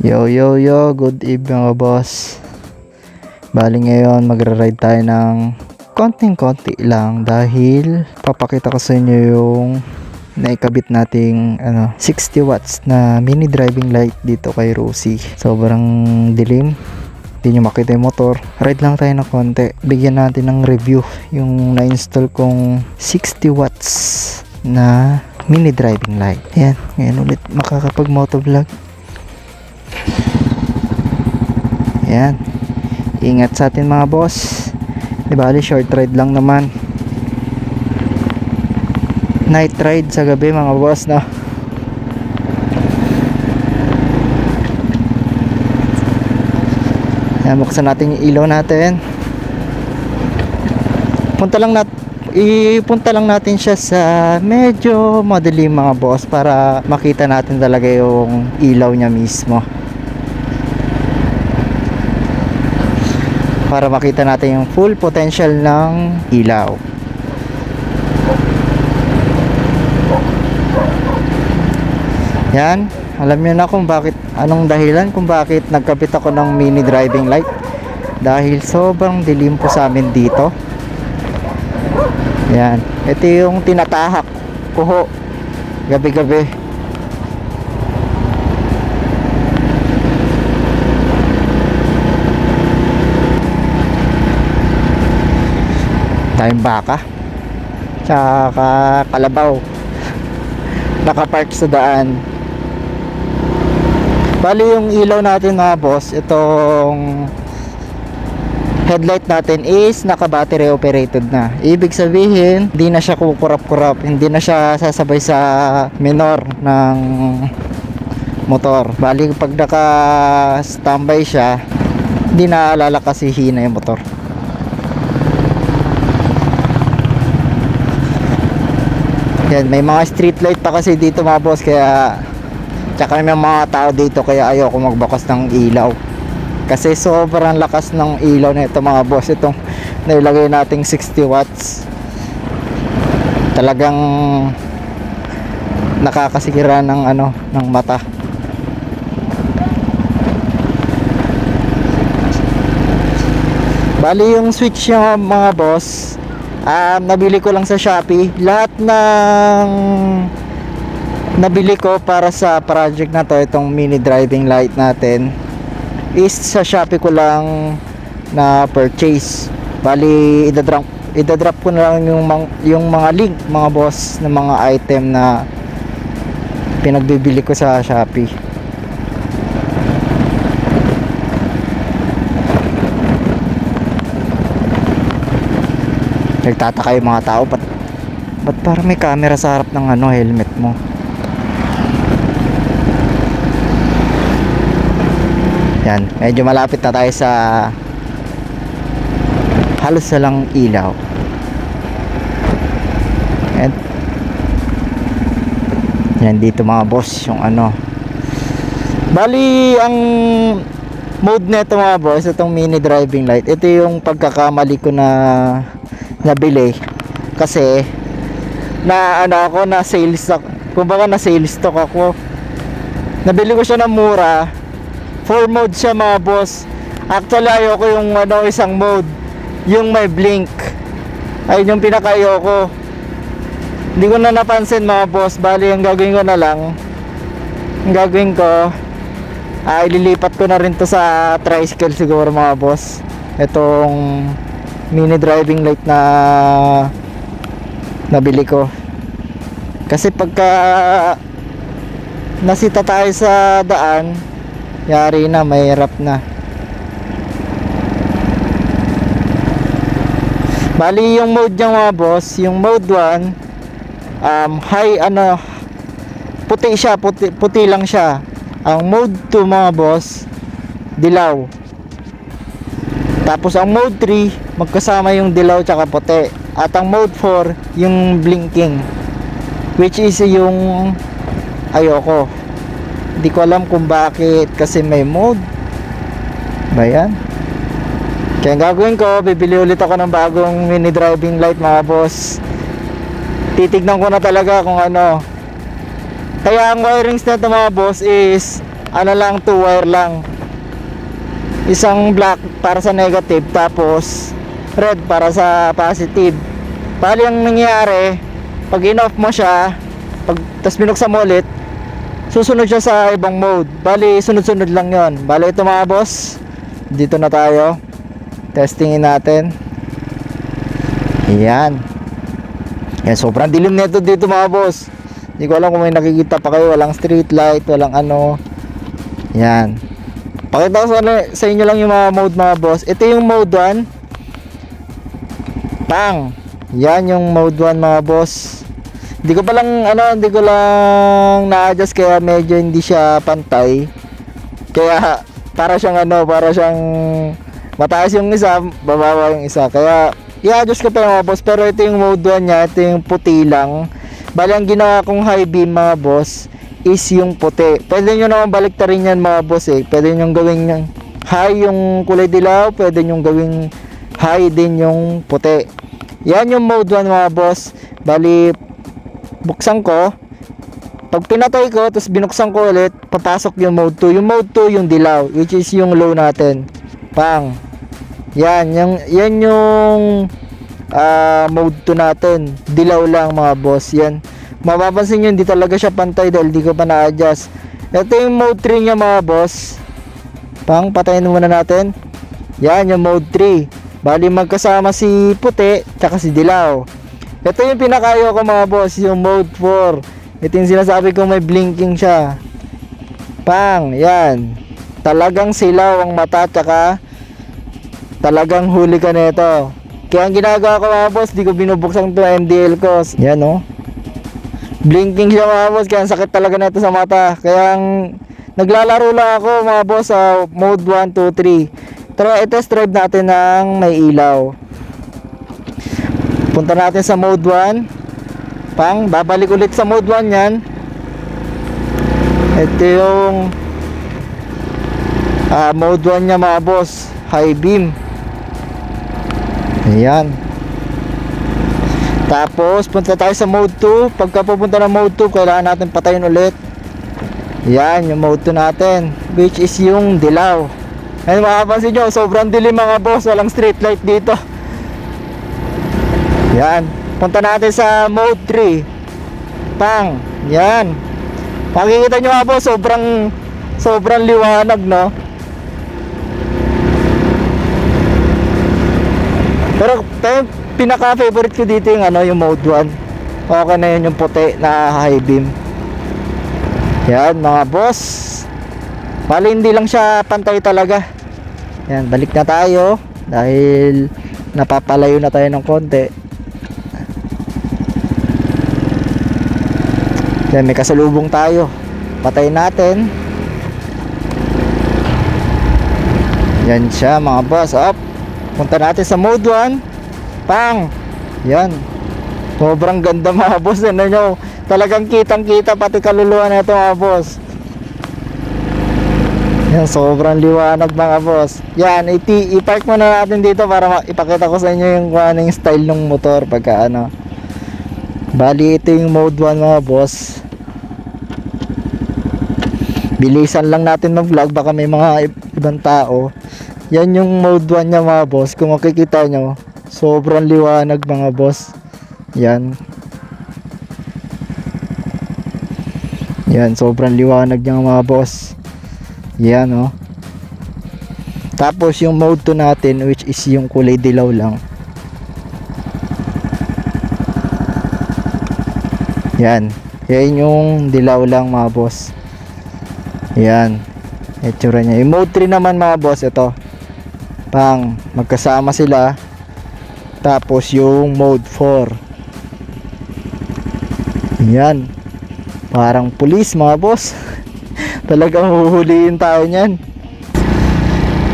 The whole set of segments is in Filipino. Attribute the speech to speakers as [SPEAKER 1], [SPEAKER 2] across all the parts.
[SPEAKER 1] Yo yo yo, good evening mga boss. Bali ngayon magra-ride tayo ng konting-konti lang dahil papakita ko sa inyo yung naikabit nating ano 60 watts na mini driving light dito kay Rosie. Sobrang dilim. Hindi nyo makita yung motor. Ride lang tayo ng konti. Bigyan natin ng review yung na-install kong 60 watts na mini driving light. Yan, ngayon ulit makakapag motovlog. Yan. Ingat sa atin mga boss. Di bali, short ride lang naman. Night ride sa gabi mga boss, no? Yan, buksan natin yung ilaw natin. Punta lang nat ipunta lang natin siya sa medyo madilim mga boss para makita natin talaga yung ilaw niya mismo. Para makita natin yung full potential ng ilaw. Yan, alam niyo na kung bakit anong dahilan kung bakit nagkabit ako ng mini driving light. Dahil sobrang dilim po sa amin dito. Yan, ito yung tinatahak ko ho gabi-gabi. Tayong baka tsaka kalabaw. Nakapark sa daan. Bali yung ilaw natin mga boss itong headlight natin is naka battery operated na. Ibig sabihin hindi na siya kukurap-kurap hindi na siya sasabay sa minor ng motor. Bali pag naka standby siya hindi na lalakasihin na yung motor Yan, may mga street light pa kasi dito mga boss kaya tsaka may mga tao dito kaya ayoko magbakas ng ilaw. Kasi sobrang lakas ng ilaw na ito mga boss. Itong nailagay nating 60 watts. Talagang nakakasikira ng ano ng mata. Bali yung switch niya mga boss um, nabili ko lang sa Shopee. Lahat ng nabili ko para sa project na to itong mini driving light natin is sa Shopee ko lang na purchase. Bali idadrop idadrop ko na lang yung, yung mga link mga boss ng mga item na pinagbibili ko sa Shopee nagtataka yung mga tao ba't, ba't parang may camera sa harap ng ano helmet mo? Yan medyo malapit na tayo sa halos na lang ilaw. And yan dito mga boss yung ano. Bali ang mode nito mga boss itong mini driving light ito yung pagkakamali ko na nabili. Kasi na ano ako na sales stock kumbaga na sales stock ako. Nabili ko siya ng mura. 4 mode siya mga boss. Actually ayoko yung ano isang mode. Yung may blink. Ayun yung pinaka ayoko hindi ko na napansin mga boss. Bali ang gagawin ko na lang. Ang gagawin ko ay ililipat ko na rin to sa tricycle siguro mga boss. Itong mini driving light na nabili ko. Kasi pagka nasita tayo sa daan yari na mahirap na. Bali yung mode niya mga boss yung mode 1 um, high ano puti siya puti, puti lang siya. Ang mode 2 mga boss dilaw tapos ang mode 3, magkasama yung dilaw tsaka puti. At ang mode 4, yung blinking. Which is yung ayoko. Hindi ko alam kung bakit kasi may mode. Ba yan? Kaya gagawin ko, bibili ulit ako ng bagong mini driving light mga boss. Titignan ko na talaga kung ano. Kaya ang wirings na ito mga boss is ano lang, two wire lang. Isang black para sa negative, tapos red para sa positive. Bali ang nangyayari, pag in-off mo siya, pag tas binuksan mo ulit, susunod siya sa ibang mode. Bali, sunod-sunod lang yon. Bali, ito mga boss. Dito na tayo. Testingin natin. Yan. Yan, sobrang dilim nito dito mga boss. Hindi ko alam kung may nakikita pa kayo. Walang street light, walang ano. Yan. Pakita ko sa, sa inyo lang yung mga mode mga boss. Ito yung mode 1. Pang. Yan yung mode 1 mga boss. Hindi ko pa lang ano, hindi ko lang na-adjust kaya medyo hindi siya pantay. Kaya para siyang ano, para siyang mataas yung isa, bababa yung isa. Kaya i-adjust ko pa mga boss. Pero ito yung mode 1 niya, ito yung puti lang. Bali ang ginawa kong high beam mga boss is yung puti. Pwede nyo naman baliktarin yan mga boss eh. Pwede nyo gawin high yung kulay dilaw, pwede nyo gawing high din yung puti. Yan yung mode 1 mga boss. Bali, buksan ko. Pag pinatay ko, tapos binuksan ko ulit, papasok yung mode 2. Yung mode 2 yung dilaw, which is yung low natin. Pang. Yan, yung, yan yung ah, mode 2 natin. Dilaw lang mga boss. Yan. Mapapansin nyo, hindi talaga siya pantay dahil di ko pa na-adjust. Ito yung mode 3 niya mga boss. Pang, patayin muna natin. Yan, yung mode 3. Bali magkasama si puti, tsaka si dilaw. Ito yung pinakayo ko mga boss, yung mode 4. Ito yung sinasabi ko may blinking siya. Pang, yan. Talagang silaw ang mata, tsaka talagang huli ka nito. Kaya ang ginagawa ko mga boss, di ko binubuksan to MDL ko. Yan oh. Blinking siya mga boss, kaya sakit talaga nito sa mata. Kaya naglalaro lang ako mga boss sa mode 1, 2, 3. Tara, i-test drive natin ng may ilaw. Punta natin sa mode 1. Pang, babalik ulit sa mode 1 yan. Ito yung ah, mode 1 niya mga boss. High beam. Ayan. Tapos, punta tayo sa mode 2. Pagka pupunta ng mode 2, kailangan natin patayin ulit. Yan, yung mode 2 natin. Which is yung dilaw. Ayun, makapansin nyo, sobrang dilim mga boss. Walang street light dito. Yan. Punta natin sa mode 3. Pang. Yan. Makikita nyo mga boss, sobrang sobrang liwanag, no? Pero, pero pinaka favorite ko dito yung ano, yung mode 1. Okay na yun yung puti na high beam. Yan mga boss. Bali hindi lang siya pantay talaga. Yan, balik na tayo dahil napapalayo na tayo ng konti. Yan, may kasalubong tayo. Patay natin. Yan siya mga boss. Up. Punta natin sa mode 1. Pang. Yan. Sobrang ganda mga boss. Ano nyo? Talagang kitang kita pati kaluluwa na ito mga boss. Yan, sobrang liwanag mga boss. Yan, iti i-park muna natin dito para ipakita ko sa inyo yung kung style ng motor pagka ano. Bali, ito yung mode 1 mga boss. Bilisan lang natin mag-vlog baka may mga ibang tao. Yan yung mode 1 niya mga boss. Kung makikita nyo, sobrang liwanag mga boss. Yan. Yan, sobrang liwanag niya mga boss. Yan, oh. Tapos yung mode 2 natin which is yung kulay dilaw lang. Yan. Yan yung dilaw lang mga boss. Yan. Itsura niya. Yung mode 3 naman mga boss, ito. Pang magkasama sila. Tapos yung mode 4. Yan. Parang pulis mga boss. Talagang huhulihin tayo niyan.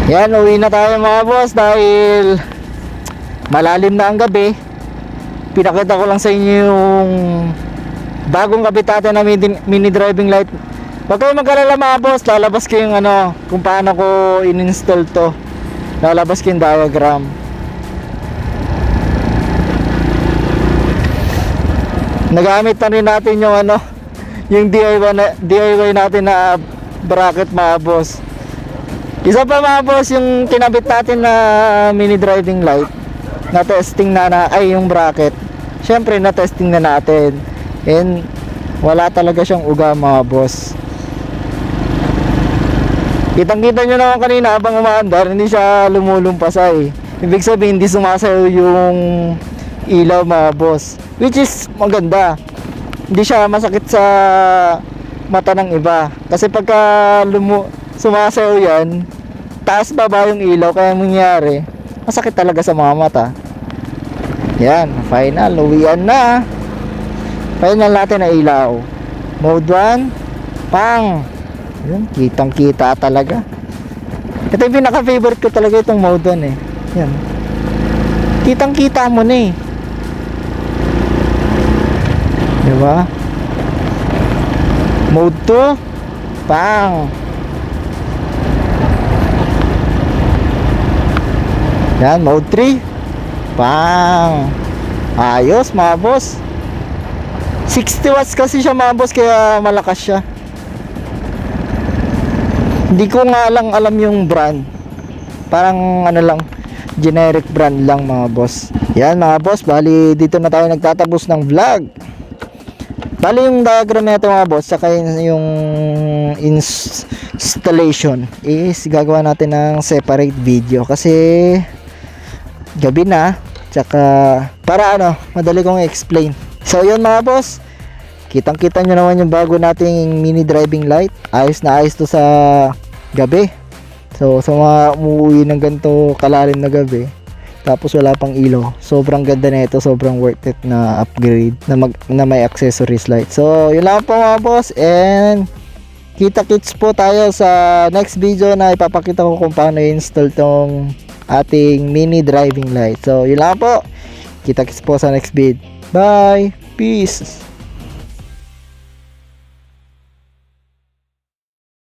[SPEAKER 1] Yan, uwi na tayo mga boss dahil malalim na ang gabi. Pinakita ko lang sa inyo yung bagong kabitate na mini, driving light. Huwag kayo mag-alala mga boss, lalabas ko yung ano, kung paano ko in-install to. Lalabas ko yung diagram. Nagamit na rin natin yung ano, yung DIY, na, DIY natin na bracket mga boss. Isa pa mga boss, yung kinabit natin na mini driving light na testing na, na ay yung bracket. Syempre na testing na natin. And wala talaga siyang uga mga boss. Kitang kita nyo naman kanina habang umaandar, hindi siya lumulumpasay. Ibig sabihin, hindi sumasayaw yung ilaw mga boss. Which is maganda. Hindi siya masakit sa mata ng iba. Kasi pagka lumu sumasayaw yan, taas baba yung ilaw, kaya mangyari, masakit talaga sa mga mata. Yan, final, uwian na. Final natin na ilaw. Mode 1, pang. Yun, kitang kita talaga. Ito yung pinaka-favorite ko talaga itong mode 1 eh. Yan. Kitang kita mo na eh. Diba? Mode 2, pang. Yan, mode 3, pang. Ayos mga boss. 60 watts kasi siya mga boss kaya malakas siya. Hindi ko nga lang alam yung brand. Parang ano lang, generic brand lang mga boss. Yan mga boss, bali dito na tayo nagtatapos ng vlog. Bali yung diagram na ito mga boss, saka yung- yung ins- installation is gagawa natin ng separate video kasi gabi na, tsaka para ano, madali kong explain. So yun mga boss, kitang kita nyo naman yung bago nating mini driving light. Ayos na ayos to sa gabi. So sa mga umuwi ng ganito kalalim na gabi, tapos wala pang ilaw. Sobrang ganda na ito, sobrang worth it na upgrade na, mag, na may accessories light. So yun lang po mga boss and kita kits po tayo sa next video na ipapakita ko kung paano i-install tong ating mini driving light. So yun lang po. Kita kits po sa next vid. Bye. Peace.